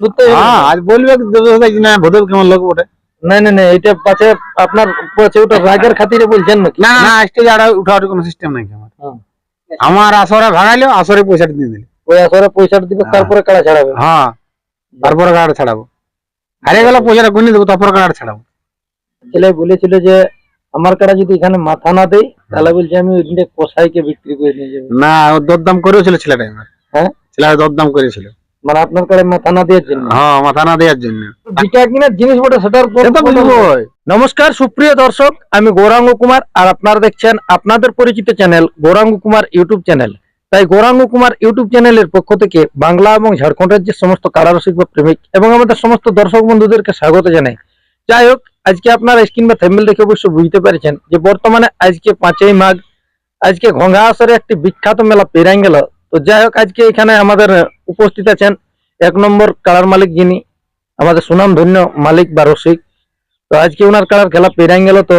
বুঝতে হ্যাঁ বলবে না ভোদব কেমন লোক বটে? না না না এটা পাশে আপনার পাশে ওটা রাগের খাতিরে বলছেন নাকি? না না স্টেজ আড়া উঠা কোনো সিস্টেম নাই আমার। আমার আসরে ভাগাইলো আসরে পয়সাটা দিয়ে দিলে। ওই আসরে পয়সাটা দিবে তারপরে কাড়া ছাড়াবে। হ্যাঁ তারপরে কাড়া ছাড়াবো। হারিয়ে গেলে পয়সাটা গুনি দেবো তারপরে কাড়া ছাড়াবো। ছেলে বলেছিল যে আমার কাড়া যদি এখানে মাথা না দেয় তাহলে বলছে আমি ওই ওইখানে কসাইকে বিক্রি করে নিয়ে যাব। না ও দরদাম করেছিল ছেলেটা হ্যাঁ? ছেলেটা দরদাম করেছিল। মানে আপনার কাড়ে মাথা না দেওয়ার জন্য? হ্যাঁ মাথা না দেওয়ার জন্য। যেটা কিনা জিনিস বটে সেটার। নমস্কার সুপ্রিয় দর্শক আমি গৌরাঙ্গ কুমার আর আপনারা দেখছেন আপনাদের পরিচিত channel Gouranga Kumar YouTube channel. তাই গৌরাঙ্গ কুমার ইউটিউব চ্যানেলের পক্ষ থেকে বাংলা এবং ঝাড়খণ্ড রাজ্যের সমস্ত কারারসিক বা প্রেমিক এবং আমাদের সমস্ত দর্শক বন্ধুদেরকে স্বাগত জানাই। যাই হোক আজকে আপনারা স্ক্রিন বা থ্যাম্বেল দেখে অবশ্য বুঝতে পেরেছেন যে বর্তমানে আজকে পাঁচই মাঘ আজকে ঘঙ্গা আসরে একটি বিখ্যাত মেলা পেরাই গেল তো যাই হোক আজকে এখানে আমাদের উপস্থিত আছেন এক নম্বর কালার মালিক যিনি আমাদের সুনাম ধন্য মালিক বা রসিক। তো আজকে ওনার কালার খেলা পেরাই গেল তো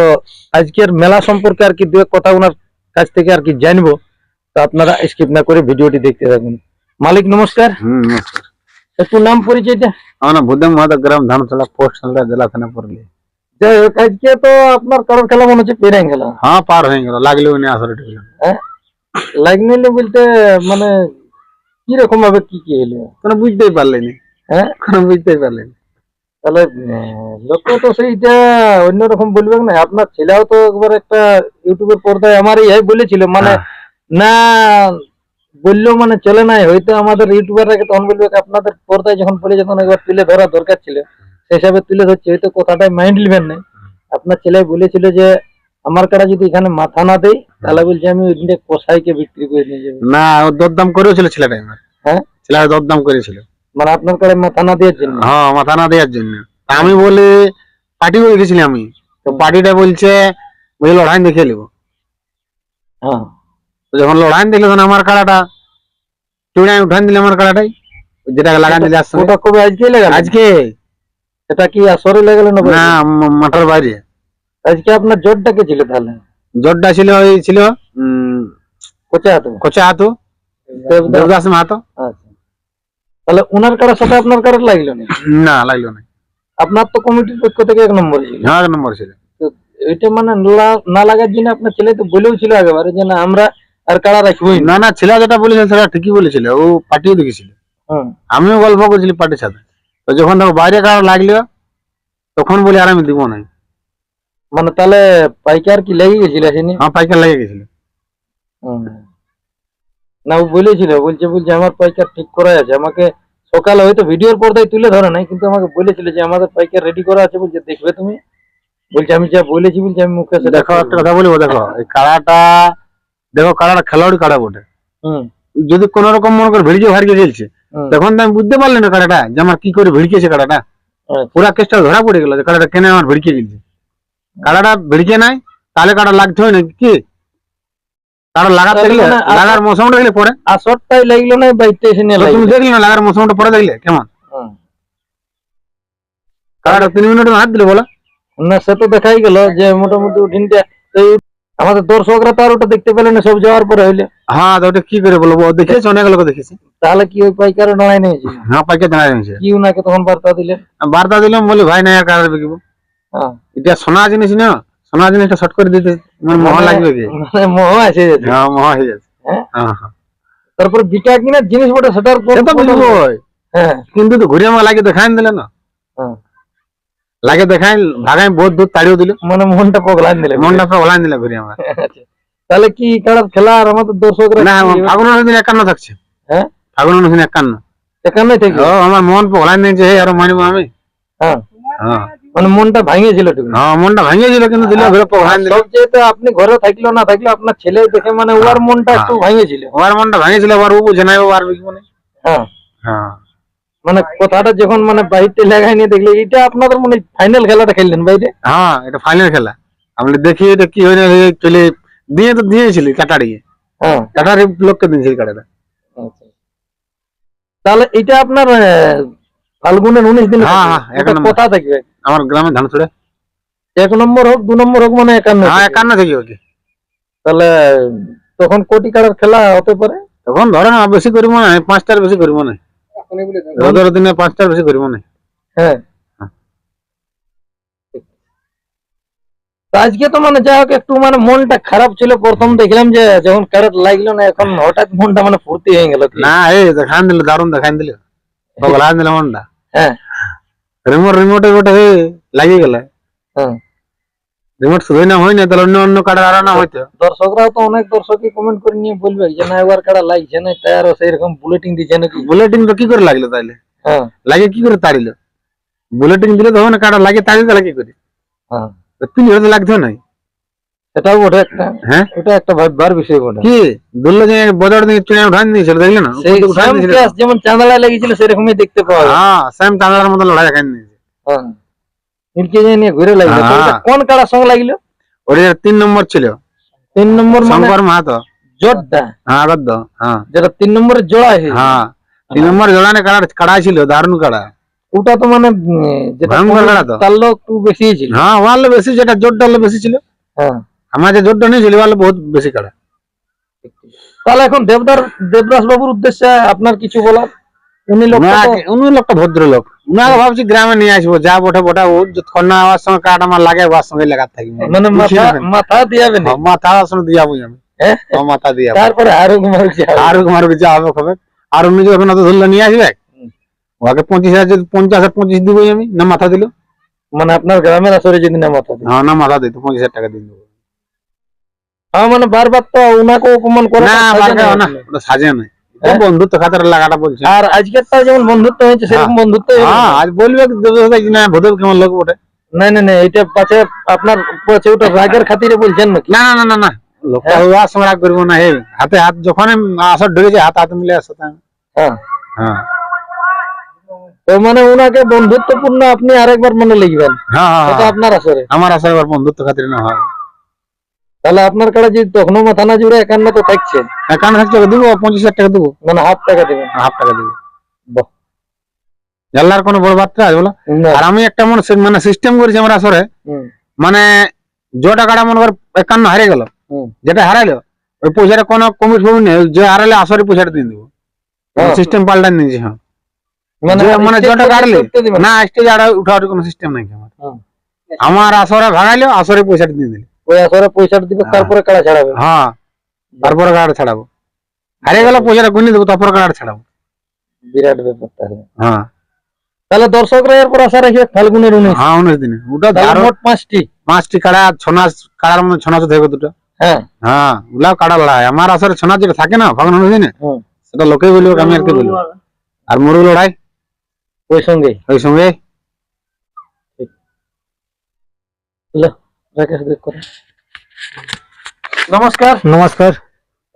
আজকের মেলা সম্পর্কে আর কি দু কথা ওনার কাছ থেকে আর কি জানব। তো আপনারা স্কিপ না করে ভিডিওটি দেখতে থাকুন। মালিক নমস্কার। হুম একটু নাম পরিচয়টা? আমার নাম বুদ্ধম মাধব গ্রাম ধানতলা পোস্ট সালটা জেলা থানা পড়লি যাই হোক আজকে তো আপনার কালার খেলা মনে হচ্ছে পেরাই গেল। হ্যাঁ পার হয়ে গেল লাগলেও নেই আসরে ঢুকলো হ্যাঁ লাগনিলে বলতে মানে কি রকম ভাবে কি কি হলো কোনো বুঝতেই পারলেনি। হ্যাঁ? কোনো বুঝতেই পারলেনি। তাহলে লোক তো সেইটা অন্যরকম বলবে না। আপনার ছেলেও তো একবার একটা ইউটিউবের পর্দায় আমার এই বলেছিল মানে হ্যাঁ। না বললেও মানে চলে নাই। হয়তো আমাদের ইউটিউবাররা তখন বলবে আপনাদের পর্দায় যখন বলে যখন একবার তুলে ধরা দরকার ছিল সেই হিসাবে তুলে ধরছে। হয়তো কথাটাই মাইন্ড নেবেন না। আপনার ছেলে বলেছিল যে আমার কাটা যদি এখানে মাথা না দেয় তাহলে বলছে আমি ওইখানে কসাইকে বিক্রি করে নিয়ে যাব। না ও দরদাম করেছিল ছেলেটা এবার হ্যাঁ? ছেলেটা দরদাম করেছিল। মানে আপনার কাছে মাথা না দেওয়ার জন্য? হ্যাঁ মাথা না দেওয়ার জন্য। আমি বলি পার্টি করে গেছিলি আমি। তো পার্টিটা বলছে বুঝে লড়াই দেখে নিবো হ্যাঁ। তো যখন লড়াই দেখলে তখন আমার কাড়াটা চুড়াই উঠান দিলে আমার কাড়াটাই। যেটা লাগান দিলে আসছে ওটা কবে আজকে লাগালেন? আজকে? এটা কি আসরে লাগালেন না না মাঠের বাইরে। আজকে আপনার জোরটা কে ছিল তাহলে? জোরটা ছিল ওই ছিল কোচা হাতে? কোচা হাতু দেবদাস দেবদাস মাহাতো। আচ্ছা। তাহলে উনার কারোর সাথে আপনার কারোর লাগল না? না লাগল না। আপনার তো কমিটির পক্ষ থেকে এক নম্বর ছিল। হ্যাঁ এক নম্বর ছিল। এটা মানে না লাগার জন্য আপনার ছেলে তো বলেও ছিল আগেবারে যে না আমরা আর কাড়া রাখবই না। না ছেলে যেটা বলেছিল সেটা ঠিকই বলেছিল ও পার্টিও দেখেছিল। হুম। আমিও গল্প করছিলি পার্টির সাথে। তো যখন দেখো বাইরে কারও লাগল তখন বলি আর আমি দিব না মানে তাহলে পাইকার কি লেগে গেছিল আসেনি আমার পাইকার লেগে গেছিল। না ও বলেছিল বলছে বলছে আমার পাইকার ঠিক করা আছে। আমাকে সকালে হয়তো ভিডিওর পর্দায় তুলে ধরে নাই কিন্তু আমাকে বলেছিল যে আমাদের পাইকার রেডি করা আছে বলছে দেখবে তুমি? বলছে আমি যা বলেছি বলছে আমি মুখে সেটা দেখো একটা কথা বলব দেখো এই কাড়াটা দেখো কাড়াটা খেলোয়াড়ি কাড়া বটে। হুম। যদি কোন রকম মনে করে ভিড়কে ভাড়কে চলছে তখন তো আমি বুঝতে পারলাম না কাড়াটা যে আমার কি করে ভিড়কেছে কাড়াটা। আচ্ছা। পুরা কেসটা ধরা পড়ে গেল যে কাড়াটা কেন আমার ভিড়কে গেছে কাড়াটা ভিড়কে নাই তাহলে কাড়া লাগতে হয় না কি? কাড়া মানে আ- লাগার মৌসুমটা দেখলে পরে। আসরটাই লাগল না বাইতে এসে নিয়ে তুমি দেখলে না লাগার মৌসুমটা পরে দেখলে কেমন? কাড়াটা তিন মিনিট হাত দিলে বলো। না সে তো দেখাই গেল যে মোটামুটি আমাদের দর্শকরা তো আর ওটা দেখতে পেলে না সব যাওয়ার পরে হইলে। হ্যাঁ ওটা কি করে বলব? অনেক লোক দেখেছে। তাহলে কি ওই পাইকারে নিয়েছে হ্যাঁ পাইকে জানা যাচ্ছে কি উনাকে তখন বার্তা দিলেন? বার্তা দিলাম বলি ভাই না আর কাড়া বিকিব এটা সোনা জিনিস না সোনা জিনিসটা শর্ট করে দিতে মানে মহা লাগবে কি মানে মোহ আছে হ্যাঁ মহা হয়ে যাচ্ছে হ্যাঁ? হ্যাঁ হ্যাঁ। বিটা কিনা জিনিস বটে সেটার তো বুঝব। হ্যাঁ। কিন্তু তো ঘুরে আমার লাগে দেখাই দিলে না। হ্যাঁ। লাগে দেখাই ভাগাই বহুত দূর তাড়িয়ে দিল। মানে মনটা পগলান দিলে। মনটা পুরো ওলাই দিলে ঘুরে আমার আচ্ছা। তাহলে কি কারার খেলা আর আমাদের দর্শকরা না ফাগুন দিন একান্ন থাকছে। হ্যাঁ? ফাগুন দিন একান্ন। এখানে থেকে? ও আমার মন দিয়েছে হে আরও মানিব আমি। হ্যাঁ। হ্যাঁ। মানে মনটা ভাঙিয়েছিল ঠিক হ্যাঁ মনটা ভেঙেছিল কিন্তু দিলে ঘুরে ওলাই দিল সবচেয়ে আপনি ঘরে থাকল না থাকল আপনার ছেলে দেখে মানে ওর মনটা একটু ভাঙিয়েছিল। ওর মনটা ভেঙেছিল আবার ও বুঝে নাই ও আর হ্যাঁ। হ্যাঁ। মানে কথাটা যখন মানে বাইরে লাগাই নিয়ে দেখলে এটা আপনাদের মানে ফাইনাল খেলাটা খেললেন বাইরে? হ্যাঁ এটা ফাইনাল খেলা। আমি দেখি এটা কি হয়ে চলে দিয়ে তো দিয়েছিলি কাটাড়িয়ে হ্যাঁ। কাটারি লোককে দিয়েছিলি কাটাটা আচ্ছা। তাহলে এটা আপনার ফাল্গুনের উনিশ দিন হ্যাঁ, হ্যাঁ, এক নম্বর। কোথা থাকবে? আমার গ্রামে ধান ছড়ে এক নম্বর হোক দু নম্বর হোক মানে একান্ন হ্যাঁ একান্ন থেকে ওকে। তাহলে তখন কোটি কাড়ার খেলা হতে পারে? তখন ধরো না বেশি করব না পাঁচটার বেশি করব না। রোদের দিনে পাঁচটার বেশি করব না। হ্যাঁ। তো আজকে তো মানে যাই হোক একটু মানে মনটা খারাপ ছিল। প্রথম দেখলাম যে যখন ক্যারেট লাগল না এখন হঠাৎ মনটা মানে ফুর্তি হয়ে গেল না এই দেখান দিলে দারুণ দেখান দিলে। বগলা দিলে মনটা। হ্যাঁ। রিমোট রিমোটে গোটে লাগিয়ে হ্যাঁ। রিমোট শুধুই না হয় না তাহলে অন্য অন্য কাটার আর না হইতো দর্শকরাও তো অনেক দর্শকই কমেন্ট করে নিয়ে বলবে যে না এবার কারা লাগছে না তার সেরকম বুলেটিং দিচ্ছে নাকি? বুলেটিন তো কি করে লাগল তাইলে? হ্যাঁ। লাগে কি করে তাড়িল? বুলেটিন দিলে না কাটা লাগে তাড়িয়ে তাহলে কি করে? হ্যাঁ। পিন লাগতো না বটে একটা। হ্যাঁ? ওটা একটা ভাববার বিষয় বটে। কি? দুল্লো যে চুনে উঠান দিয়েছিল দেখলে না? যেমন চাঁদলা লেগেছিল সেরকমই দেখতে পাওয়া হ্যাঁ সেম চাঁদার মতো লড়াই দেখান দিয়েছে হ্যাঁ। নীলকে যে নিয়ে ঘুরে লাগল। তো হ্যাঁ। কোন সঙ্গে লাগল? তিন নম্বর ছিল। তিন নম্বর মানে শঙ্কর মাহাতো। জোরটা হ্যাঁ হ্যাঁ। যেটা তিন নম্বরের জোড়া হ্যাঁ। তিন নম্বর জোড়ানে কাড়া কাড়া ছিল দারুণ কাড়া। ওটা তো মানে যেটা তো। তার লোক একটু বেশি ছিল। হ্যাঁ ওয়ালে বেশি যেটা জোরটা বেশি ছিল। হ্যাঁ। আমার যে জোরটা নিয়েছিল ওয়ালে বহুত বেশি কাড়া। তাহলে এখন দেবদার দেবদাস বাবুর উদ্দেশ্যে আপনার কিছু বলার? উনি লোক উনি লোকটা ভদ্রলোক। উনাকে ভাবছি গ্রামে নিয়ে আসব যা বটে বটে ও যতক্ষণ না আমার সঙ্গে কাঠ আমার লাগে ওর সঙ্গে লাগাতে থাকি। মানে মাথা মাথা দিয়াবে না? মাথা ওর সঙ্গে দিয়ে আমি। হ্যাঁ? মাথা দিয়ে। তারপরে আরও মারু আর মারু যা হবে খবে আর উনি যখন অত ধরলে নিয়ে আসবে? ওকে পঁচিশ হাজার যদি পঞ্চাশ হাজার পঁচিশ দিবই আমি না মাথা দিল? মানে আপনার গ্রামের আসরে যদি না মাথা দিই হ্যাঁ না মাথা দিত পঁচিশ হাজার টাকা দিয়ে দেবো। মানে বারবার তো উনাকে অপমান করে না বারবার না? না ওটা সাজে নাই হ্যাঁ? বন্ধুত্ব খাতার লাগাটা বলছে। আর যেমন বন্ধুত্ব হয়েছে সেরকম বন্ধুত্ব হ্যাঁ আজ বলবে না ভদব কেমন লোক বটে? না না না এটা পাছে আপনার পাছে ওটা রাগের খাতিরে বলছেন নাকি? না না না না না লোকটা ওয়ার সঙ্গে রাগ করব না হে হাতে হাত যখন আসর ঢুকেছে হাত হাত মিলে আসতে হ্যাঁ। হ্যাঁ। তো মানে উনাকে বন্ধুত্বপূর্ণ আপনি আরেকবার মনে লিখবেন। হ্যাঁ হ্যাঁ, হ্যাঁ। আপনার আসরে। আমার এবার বন্ধুত্ব খাতির না হয় তাহলে আপনার কাছে যদি তখনও মাথা না জুড়ে একান্ন তো থাকছে। একান্ন হাজার টাকা দেবো পঁচিশ হাজার টাকা দেবো। মানে হাফ টাকা দেবেন। হাফ টাকা দেবো। বাহ। জানলার কোনো বড় বার্তা আছে বলো? আর আমি একটা মনে মানে সিস্টেম করেছি আমার আসরে। মানে যে টাকাটা মনে কর একান্ন হারিয়ে গেল। যেটা হারাইলো ওই পয়সাটা কোনো কমিট ফমিট নেই যে হারালে আসরে পয়সাটা দিয়ে দেবো। সিস্টেম পাল্টান নিয়েছি হ্যাঁ। মানে যে মানে stage কাটলে না স্টেজ উঠা উঠি কোনো সিস্টেম নাই আমার। আমার আসরে ভাগাইলো আসরে পয়সাটা দিয়ে দিলে। ওই আসরে পয়সাটা দিবে তারপরে কাড়া ছাড়াবে। হ্যাঁ তারপরে গাড়ি ছাড়াবো। হারিয়ে গেলে পয়সাটা গুনি দেবো তারপরে গাড়ি ছাড়াবো। বিরাট ব্যাপার তাহলে। হ্যাঁ। তাহলে দর্শকরা এরপর আশা রাখবে ফাল্গুনের উনিশ। হ্যাঁ উনিশ দিনে। ওটা মোট পাঁচটি। পাঁচটি কাড়া ছনাচ কাড়ার মধ্যে ছনাচ থাকবে দুটো। হ্যাঁ। হ্যাঁ ওগুলাও কাড়া লড়াই। আমার যেটা থাকে না ফাগুন উনিশ দিনে সেটা লোকে বলব আমি আর কি বলব? আর মুরগ লড়াই? ওই সঙ্গে। ওই সঙ্গে? রাকেশ দেব করে নমস্কার নমস্কার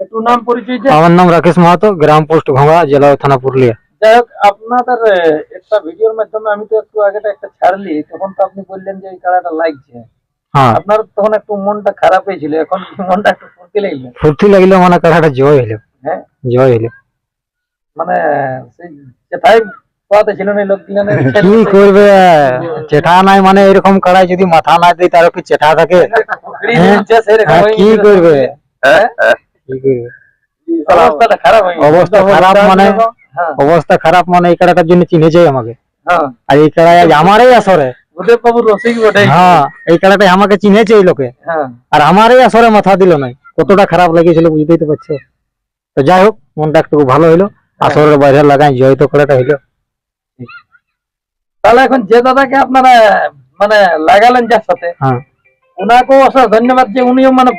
একটু নাম পরিচয় দেন। আমার নাম রাকেশ মাহাতো গ্রাম পোস্ট ঘোড়া জেলা ও থানা পুরুলিয়া যাই হোক আপনাদের আহ, একটা ভিডিওর মাধ্যমে আমি তো একটু আগে একটা ছাড়লি তখন তো আপনি বললেন যে এই কাড়াটা লাগছে হ্যাঁ আপনার তখন একটু মনটা খারাপ হয়েছিল এখন কি মনটা একটু ফুর্তি লাগল ফুর্তি লাগিল মানে কাঠাটা জয় হইল হ্যাঁ জয় হইল মানে সেই যেটাই কি করবে? চেঠা নাই মানে এরকম কাড়াই যদি মাথা না দেয় তারও কি চেঠা থাকে? হ্যাঁ, হ্যাঁ, কি করবে? কি করবে? হয়ে। অবস্থা খারাপ মানে? হ্যাঁ। অবস্থা খারাপ মানে এই কাড়াটার জন্য চিনেছে আমাকে। হ্যাঁ। আর এই কাড়াই আজ আমারই আসরে। হ্যাঁ এই কাড়াটাই আমাকে চিনেছে এই লোকে। হ্যাঁ। আর আমারই আসরে মাথা দিল নাই। কতটা খারাপ লেগেছিল বুঝতেই তো পারছ। তো যাই হোক মনটা একটু ভালো হইল। আসরের বাইরে লাগাই জয় তো করাটা হইল। তাহলে এখন যে দাদাকে আপনারা মানে লাগালেন যার সাথে হ্যাঁ। ওনাকেও অশেষ ধন্যবাদ যে উনিও মানে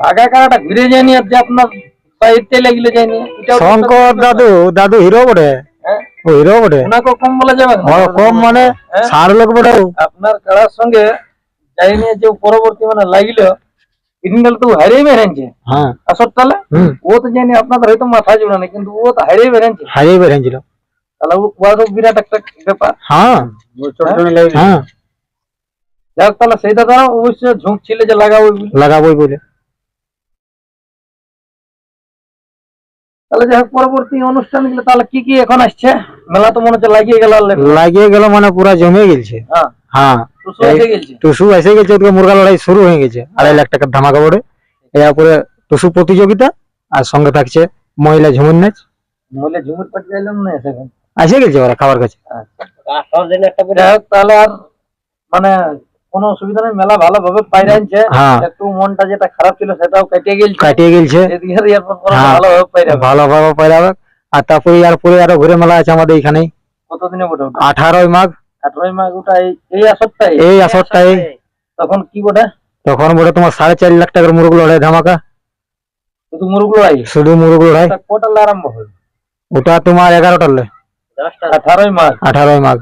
ভাগা কাড়াটা ঘুরে যায়নি আর যে আপনার সাহিত্যে লাগলে যায়নি শঙ্কর দাদু দাদু হিরো বটে। হ্যাঁ। ও হিরো বটে। ওনাকেও কম বলা যাবে। কম মানে হ্যাঁ? সার লোক বটে আপনার কাড়ার সঙ্গে যাইনি যে পরবর্তী মানে লাগিল তো হারিয়ে বেড়েছে হ্যাঁ। আসর তাহলে? ও তো জানি আপনাদের হয়তো মাথা জুড়ে না কিন্তু ও তো হারিয়ে বেড়েছে হারিয়ে বেরিয়েছিল তাহলে বিরাট একটা ব্যাপার। হ্যাঁ। হ্যাঁ। যাক তাহলে সেই দাদা অবশ্যই ঝুঁক ছিল যে লাগাবো বলে। লাগাবোই বলে। তাহলে যাই হোক পরবর্তী অনুষ্ঠানগুলো তাহলে কি কি এখন আসছে? মেলা তো মনে হচ্ছে লাগিয়ে গেল লাগিয়ে গেল মানে পুরা জমে গেছে হ্যাঁ। হ্যাঁ। টুসু এসে গেছে। ওদিকে মুরগা লড়াই শুরু হয়ে গেছে। আড়াই লাখ টাকার ধামাকা পড়ে এরপরে টুসু প্রতিযোগিতা আর সঙ্গে থাকছে মহিলা ঝুমুর নাচ। মহিলা ঝুমুর যাইলাম না সেখানে আসে গেছে ওরা খাবার কাছে। তাহলে আর মানে কোনো অসুবিধা নেই মেলা ভালোভাবে পাইরে আনছে হ্যাঁ। একটু মনটা যেটা খারাপ ছিল সেটাও কেটে গেছে কাটিয়ে পরে হ্যাঁ। ভালোভাবে পাইরে ভালোভাবে আর তারপরে আর পরে আরও ঘুরে মেলা আছে আমাদের এখানে। কতদিনে বটে ওটা? আঠারোই মাঘ। আঠারোই মাঘ ওটা এই- আসরটাই এই আসরটাই তখন কি বটে? তখন বলে তোমার সাড়ে চার লাখ টাকার মুরগ লড়াই ধামাকা। শুধু মুরগ লড়াই? শুধু মুরগ লড়াই। ওটা আরম্ভ হবে ওটা তোমার এগারোটার লে আঠারোই মাঘ আঠারোই মাঘ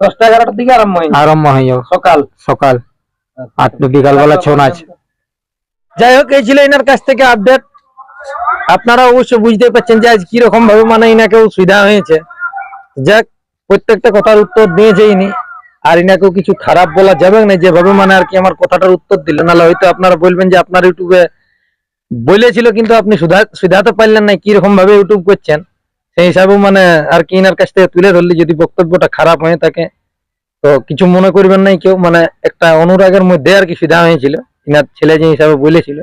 দশটা এগারোটার দিকে আরম্ভ হয়ে সকাল। সকাল। আট বিকালবেলা ছৌ নাচ। যাই হোক এই ছিল এনার কাছ থেকে আপডেট আপনারা অবশ্যই বুঝতে পারছেন যে আজ কীরকম ভাবে মানে সুবিধা হয়েছে। যাক প্রত্যেকটা কথার উত্তর দিয়েছে ইনি আর ইনাকেও কিছু খারাপ বলা যাবে না যেভাবে মানে আর কি আমার কথাটার উত্তর দিল নাহলে হয়তো আপনারা বলবেন যে আপনার ইউটিউবে বলেছিল কিন্তু আপনি সুধা সুধাতে পারলেন না কীরকম ভাবে ইউটিউব করছেন। সেই হিসাবে মানে আর কি ইনার কাছ থেকে তুলে ধরলি, যদি বক্তব্যটা খারাপ হয়ে থাকে তো কিছু মনে করবেন নাই কেউ মানে একটা অনুরাগের মধ্যে আর কি সুবিধা হয়েছিল, ইনার ছেলে যে হিসাবে বলেছিল।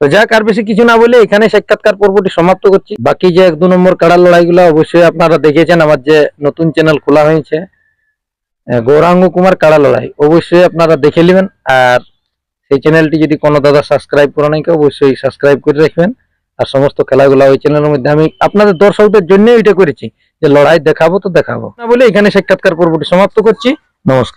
তো যাক, আর বেশি কিছু না বলে এখানে সাক্ষাৎকার পর্বটি সমাপ্ত করছি। বাকি যে এক দু নম্বর কাড়ার লড়াইগুলো অবশ্যই আপনারা দেখেছেন, আমার যে নতুন চ্যানেল খোলা হয়েছে গৌরাঙ্গ কুমার কাড়া লড়াই। অবশ্যই আপনারা দেখে নেবেন, আর সেই চ্যানেলটি যদি কোনো দাদা সাবস্ক্রাইব করে নাই অবশ্যই সাবস্ক্রাইব করে রাখবেন। আর সমস্ত খেলাগুলো ওই চ্যানেলের মধ্যে আমি আপনাদের দর্শকদের জন্য এটা করেছি। যে লড়াই দেখাবো তো দেখাবো। না বলে এখানে সাক্ষাৎকার পর্বটি সমাপ্ত করছি। নমস্কার।